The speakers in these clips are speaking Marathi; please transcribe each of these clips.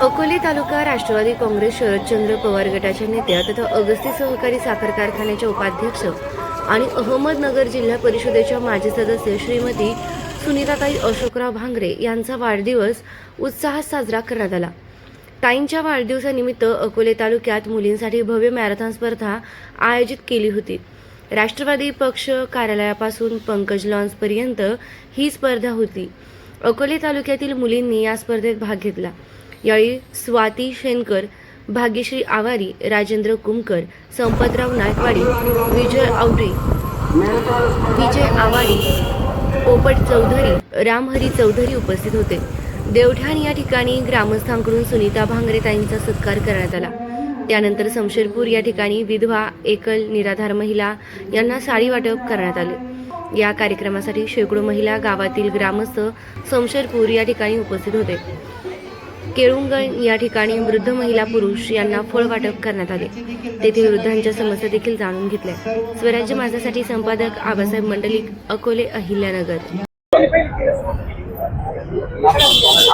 अकोले तालुका राष्ट्रवादी काँग्रेस शरदचंद्र पवार गटाच्या नेत्या तथा अगस्ती सहकारी साखर कारखान्याच्या उपाध्यक्ष आणि अहमदनगर जिल्हा परिषदेच्या माजी सदस्य श्रीमती सुनीताताई अशोकराव भांगरे यांचा वाढदिवस उत्साहात साजरा करण्यात आला. ताईंच्या वाढदिवसानिमित्त अकोले तालुक्यात मुलींसाठी भव्य मॅरेथॉन स्पर्धा आयोजित केली होती. राष्ट्रवादी पक्ष कार्यालयापासून पंकज लॉन्सपर्यंत ही स्पर्धा होती. अकोले तालुक्यातील मुलींनी या स्पर्धेत भाग घेतला. यावेळी स्वाती शेनकर भाग्यश्री आवारी राजेंद्र कुमकर संपतराव नायकवाडी विजय आवटे विजय आवारी पोपट चौधरी रामहरी चौधरी उपस्थित होते. देवठाण या ठिकाणी ग्रामस्थांकडून सुनीता भांगरे ताईंचा सत्कार करण्यात आला. त्यानंतर शमशेरपूर या ठिकाणी विधवा एकल निराधार महिला यांना साडी वाटप करण्यात आले. या कार्यक्रमासाठी शेकडो महिला गावातील ग्रामस्थ शमशेरपूर या ठिकाणी उपस्थित होते. केळुंगण या ठिकाणी वृद्ध महिला पुरुष यांना फळ वाटप करण्यात आले. तेथे वृद्धांच्या समस्या देखील जाणून घेतल्या. स्वराज्य माझ्यासाठी संपादक आबासाहेब मंडलिक अकोले अहिल्यानगर.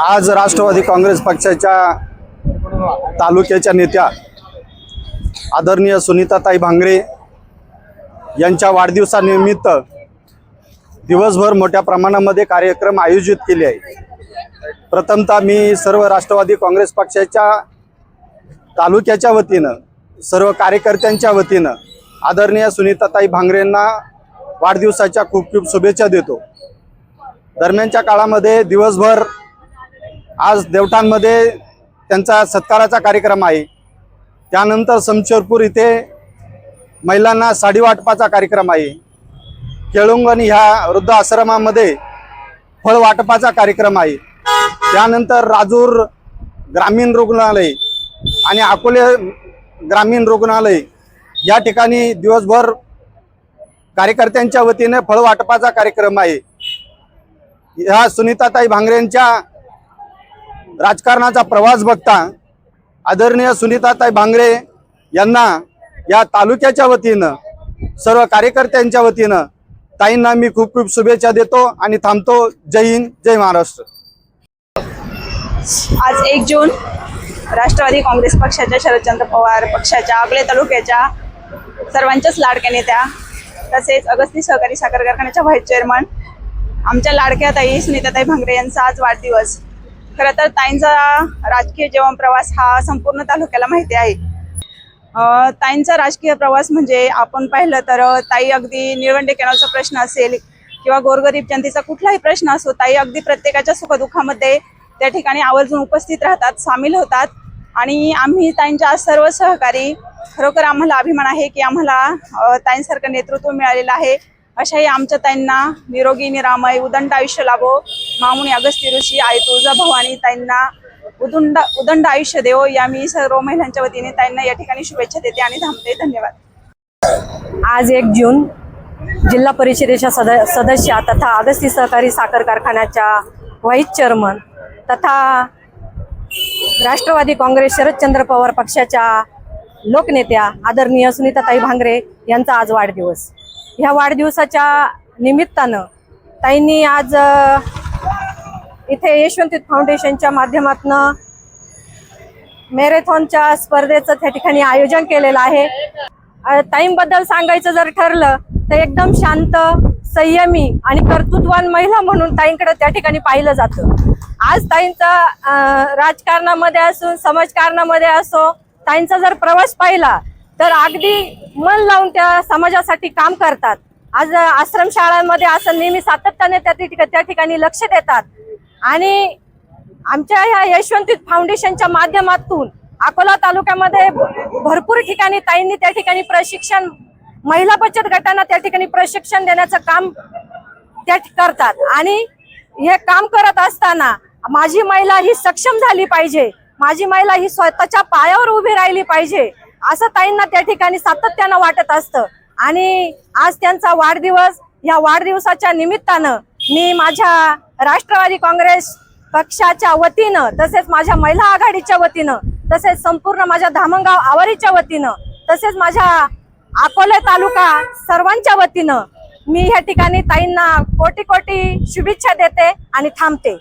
आज राष्ट्रवादी काँग्रेस पक्षाच्या तालुक्याच्या नेत्या आदरणीय सुनीताताई भांगरे यांच्या वाढदिवसानिमित्त दिवसभर मोठ्या प्रमाणामध्ये कार्यक्रम आयोजित केले आहे. प्रथमतः मी सर्व राष्ट्रवादी काँग्रेस पक्षाच्या तालुक्याच्या वतीनं सर्व कार्यकर्त्यांच्या वतीनं आदरणीय सुनीताताई भांगरेंना वाढदिवसाच्या खूप खूप शुभेच्छा देतो. दरम्यानच्या काळामध्ये दिवसभर आज देवठाणमध्ये त्यांचा सत्काराचा कार्यक्रम आहे. त्यानंतर समशेरपूर इथे महिलांना साडी वाटपाचा कार्यक्रम आहे. केळुंगण ह्या वृद्ध आश्रमामध्ये फळ वाटपाचा कार्यक्रम आहे. त्यानंतर राजूर ग्रामीण रुग्णालय आणि अकोले ग्रामीण रुग्णालय या ठिकाणी दिवसभर कार्यकर्त्यांच्या वतीने फळ वाटपाचा कार्यक्रम आहे. ह्या सुनीताताई भांगरेंच्या राजकारणाचा प्रवास बघता आदरणीय सुनीताताई भांगरे यांना या तालुक्याच्या वतीनं सर्व कार्यकर्त्यांच्या वतीनं ताईंना मी खूप खूप शुभेच्छा देतो आणि थांबतो. जय हिंद जय महाराष्ट्र. आज एक जून राष्ट्रवादी काँग्रेस पक्षाच्या शरदचंद्र पवार पक्षाच्या अगले तालुक्याच्या सर्वांच्याच लाडक्या नेत्या तसेच अगस्ती सहकारी साखर कारखान्याच्या व्हाईस चेअरमन आमच्या लाडक्या ताई सुनीताताई भांगरे यांचा आज वाढदिवस. खरं तर ताईंचा राजकीय जीवन प्रवास हा संपूर्ण तालुक्याला माहिती आहे. ताईंचा राजकीय प्रवास म्हणजे आपण पाहिलं तर ताई अगदी निळवंडे कॅनलचा प्रश्न असेल किंवा गोरगरीब जनतेचा कुठलाही प्रश्न असो ताई अगदी प्रत्येकाच्या सुखदुःखामध्ये त्या ठिकाणी आवर्जून उपस्थित राहतात सामील होतात. आणि आम्ही ताईंच्या सर्व सहकारी खरोखर आम्हाला अभिमान आहे की आम्हाला ताईंसारखं नेतृत्व मिळालेलं आहे. अशाही आमच्या ताईंना निरोगी निरामय उदंड आयुष्य लाभो. मामुनी अगस्ती ऋषी आई तुळजा भवानी ताईंना उदंड उदंड आयुष्य देवो या मी सर्व महिलांच्या वतीने त्यांना या ठिकाणी शुभेच्छा देते आणि थांबते. धन्यवाद. आज एक जून जिल्हा परिषदेच्या सद सदस्या तथा अगस्ती सहकारी साखर कारखान्याच्या व्हाईस चेअरमन तथा राष्ट्रवादी काँग्रेस शरदचंद्र पवार पक्षाच्या लोकनेत्या आदरणीय सुनीताताई भांगरे यांचा आज वाढदिवस. ह्या वाढदिवसाच्या निमित्तानं ताईंनी आज इथे यशवंत फाउंडेशनच्या माध्यमातून मॅरेथॉनच्या स्पर्धेचं त्या ठिकाणी आयोजन केलेलं आहे. ताईंबद्दल सांगायचं जर ठरलं तर एकदम शांत संयमी आणि कर्तृत्वान महिला म्हणून ताईंकडे त्या ठिकाणी पाहिलं जातं. आज ताईंचा राजकारणामध्ये असो समाजकारणामध्ये असो ताईंचा जर प्रवास पाहिला तर अगदी मन लावून त्या समाजासाठी काम करतात. आज आश्रम शाळांमध्ये असं नेहमी सातत्याने त्या त्या ठिकाणी लक्ष देतात. आणि आमच्या ह्या यशवंत फाउंडेशनच्या माध्यमातून अकोला तालुक्यामध्ये भरपूर ठिकाणी ताईंनी त्या ठिकाणी प्रशिक्षण महिला बचत गटांना त्या ठिकाणी प्रशिक्षण देण्याचं काम त्या करतात. आणि हे काम करत असताना माझी महिला ही सक्षम झाली पाहिजे. माझी महिला ही स्वतःच्या पायावर उभी राहिली पाहिजे. असं ताईंना त्या ठिकाणी सातत्यानं वाटत असतं. आणि आज त्यांचा वाढदिवस या वाढदिवसाच्या निमित्तानं मी माझ्या राष्ट्रवादी काँग्रेस पक्षाच्या वतीनं तसेच माझ्या महिला आघाडीच्या वतीनं तसेच संपूर्ण माझ्या धामणगाव आवारीच्या वतीनं तसेच माझ्या अकोले तालुका सर्वांच्या वतीनं मी या ठिकाणी ताईंना कोटी कोटी शुभेच्छा देते आणि थांबते.